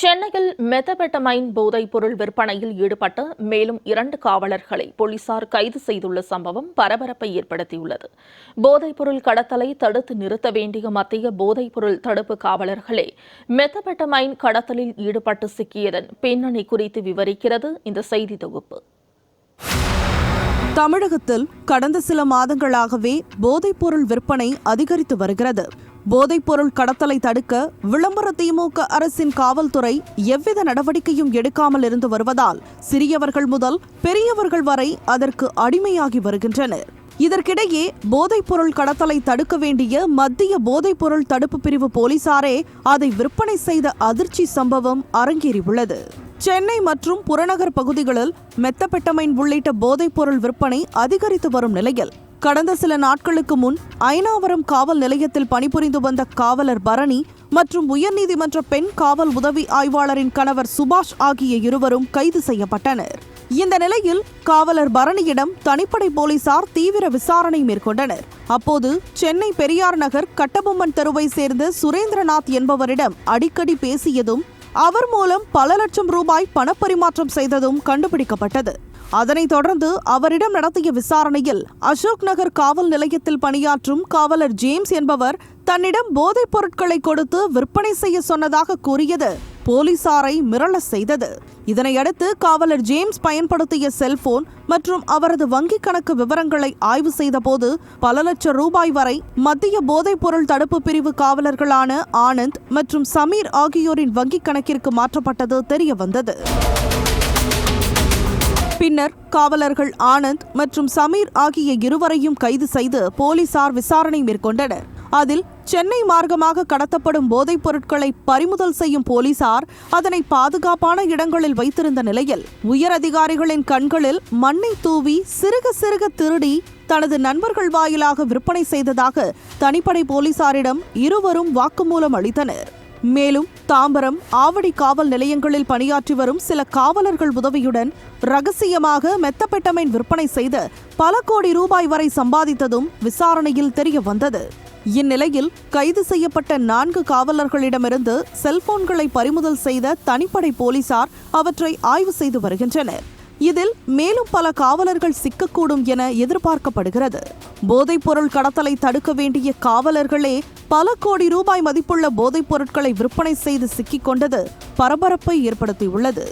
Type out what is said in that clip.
சென்னையில் மெத்தபெட்டமைன் போதைப் பொருள் விற்பனையில் ஈடுபட்ட மேலும் இரண்டு காவலர்களை போலீசார் கைது செய்துள்ள சம்பவம் பரபரப்பை ஏற்படுத்தியுள்ளது. போதைப் பொருள் கடத்தலை தடுத்து நிறுத்த வேண்டிய மத்திய போதைப் பொருள் தடுப்பு காவலர்களே மெத்தபெட்டமைன் கடத்தலில் ஈடுபட்டு சிக்கியதன் பின்னணி குறித்து விவரிக்கிறது இந்த செய்தி தொகுப்பு. தமிழகத்தில் கடந்த சில மாதங்களாகவே போதைப்பொருள் விற்பனை அதிகரித்து வருகிறது. போதைப்பொருள் கடத்தலை தடுக்க விளம்பர திமுக அரசின் காவல்துறை எவ்வித நடவடிக்கையும் எடுக்காமல் இருந்து வருவதால் சிறியவர்கள் முதல் பெரியவர்கள் வரை அதற்கு அடிமையாகி வருகின்றனர். இதற்கிடையே போதைப்பொருள் கடத்தலை தடுக்க வேண்டிய மத்திய போதைப்பொருள் தடுப்பு பிரிவு போலீசாரே அதை விற்பனை செய்த அதிர்ச்சி சம்பவம் அரங்கேறியுள்ளது. சென்னை மற்றும் புறநகர் பகுதிகளில் மெத்தபெட்டமைன் உள்ளிட்ட போதைப்பொருள் விற்பனை அதிகரித்து வரும் நிலையில் கடந்த சில நாட்களுக்கு முன் ஐனாவரம் காவல் நிலையத்தில் பணிபுரிந்து வந்த காவலர் பரணி மற்றும் உயர்நீதிமன்ற பெண் காவல் உதவி ஆய்வாளரின் கணவர் சுபாஷ் ஆகிய இருவரும் கைது செய்யப்பட்டனர். இந்த நிலையில் காவலர் பரணியிடம் தனிப்படை போலீசார் தீவிர விசாரணை மேற்கொண்டனர். அப்போது சென்னை பெரியார் நகர் கட்டபொம்மன் தெருவை சேர்ந்த சுரேந்திரநாத் என்பவரிடம் அடிக்கடி பேசியதும் அவர் மூலம் பல லட்சம் ரூபாய் பணப்பரிமாற்றம் செய்ததும் கண்டுபிடிக்கப்பட்டது. அதனைத் தொடர்ந்து அவரிடம் நடத்திய விசாரணையில் அசோக் நகர் காவல் நிலையத்தில் பணியாற்றும் காவலர் ஜேம்ஸ் என்பவர் தன்னிடம் போதைப் பொருட்களை கொடுத்து விற்பனை செய்ய சொன்னதாக கூறியது. போலீசாரை மிரள செய்தது. இதனையடுத்து காவலர் ஜேம்ஸ் பயன்படுத்திய செல்போன் மற்றும் அவரது வங்கிக் கணக்கு விவரங்களை ஆய்வு செய்தபோது பல லட்சம் ரூபாய் வரை மத்திய போதைப் பொருள் தடுப்பு பிரிவு காவலர்களான ஆனந்த் மற்றும் சமீர் ஆகியோரின் வங்கிக் கணக்கிற்கு மாற்றப்பட்டது தெரியவந்தது. பின்னர் காவலர்கள் ஆனந்த் மற்றும் சமீர் ஆகிய இருவரையும் கைது செய்து போலீசார் விசாரணை மேற்கொண்டனர். அதில் சென்னை மார்க்கமாக கடத்தப்படும் போதைப் பொருட்களை பறிமுதல் செய்யும் போலீசார் அதனை பாதுகாப்பான இடங்களில் வைத்திருந்த நிலையில் உயர் அதிகாரிகளின் கண்களில் மண்ணை தூவி சிறுக சிறுக திருடி தனது நண்பர்கள் வாயிலாக விற்பனை செய்ததாக தனிப்படை போலீசாரிடம் இருவரும் வாக்குமூலம் அளித்தனர். மேலும் தாம்பரம் ஆவடி காவல் நிலையங்களில் பணியாற்றி வரும் சில காவலர்கள் உதவியுடன் ரகசியமாக மெத்தப்பெட்டமைன் விற்பனை செய்து பல கோடி ரூபாய் வரை சம்பாதித்ததும் விசாரணையில் தெரிய வந்தது இந்நிலையில் கைது செய்யப்பட்ட நான்கு காவலர்களிடமிருந்து செல்போன்களை பறிமுதல் செய்த தனிப்படை போலீசார் அவற்றை ஆய்வு செய்து வருகின்றனர். இதில் மேலும் பல காவலர்கள் சிக்கக்கூடும் என எதிர்பார்க்கப்படுகிறது. போதைப்பொருள் கடத்தலை தடுக்க வேண்டிய காவலர்களே பல கோடி ரூபாய் மதிப்புள்ள போதைப் பொருட்களை விற்பனை செய்து சிக்கிக் கொண்டது பரபரப்பை ஏற்படுத்தியுள்ளது.